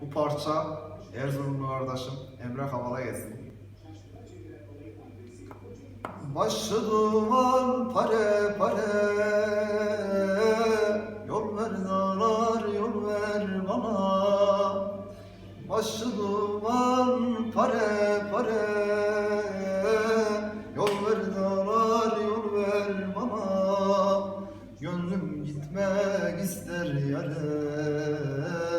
Bu parça Erzurumlu kardeşim Emre Kamal'a gelsin. Başı duman pare pare Yol ver dağlar yol ver bana. Başı duman pare pare Yol ver dağlar yol ver bana. Gönlüm gitmek ister yare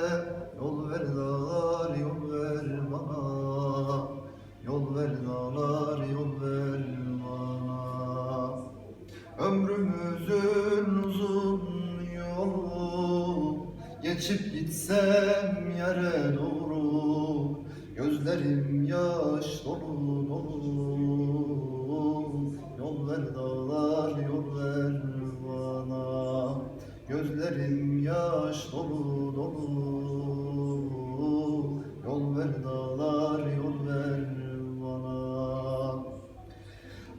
dağlar yol ver bana Ömrümüzün uzun yolu Geçip gitsem yere doğru Gözlerim yaş dolu dolu. Yol ver dağlar yol ver bana Gözlerim yaş dolu dolu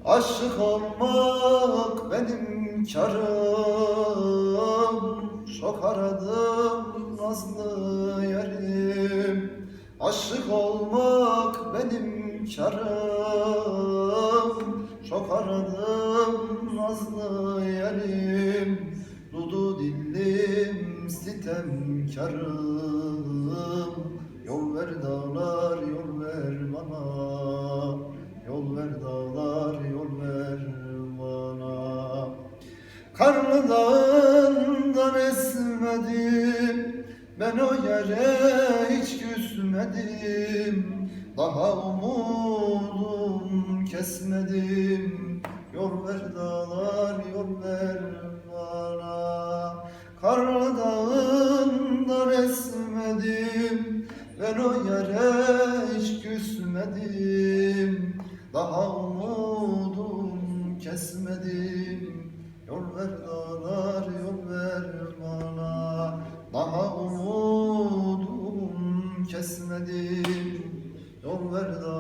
Aşık olmak benim karım. Çok aradım nazlı yarim Aşık olmak benim karım. Çok aradım nazlı yarim Dudu dillim sitemkarım Yol ver dağlar Karlı dağından esmedim Ben o yere hiç küsmedim. Daha umudum kesmedim. Yol ver dağlar yol ver bana. Karlı dağından esmedim Ben o yere hiç küsmedim. Daha umudum kesmedim Yol ver dağlar yol ver bana. Daha umudum kesmedim Yol ver dağlar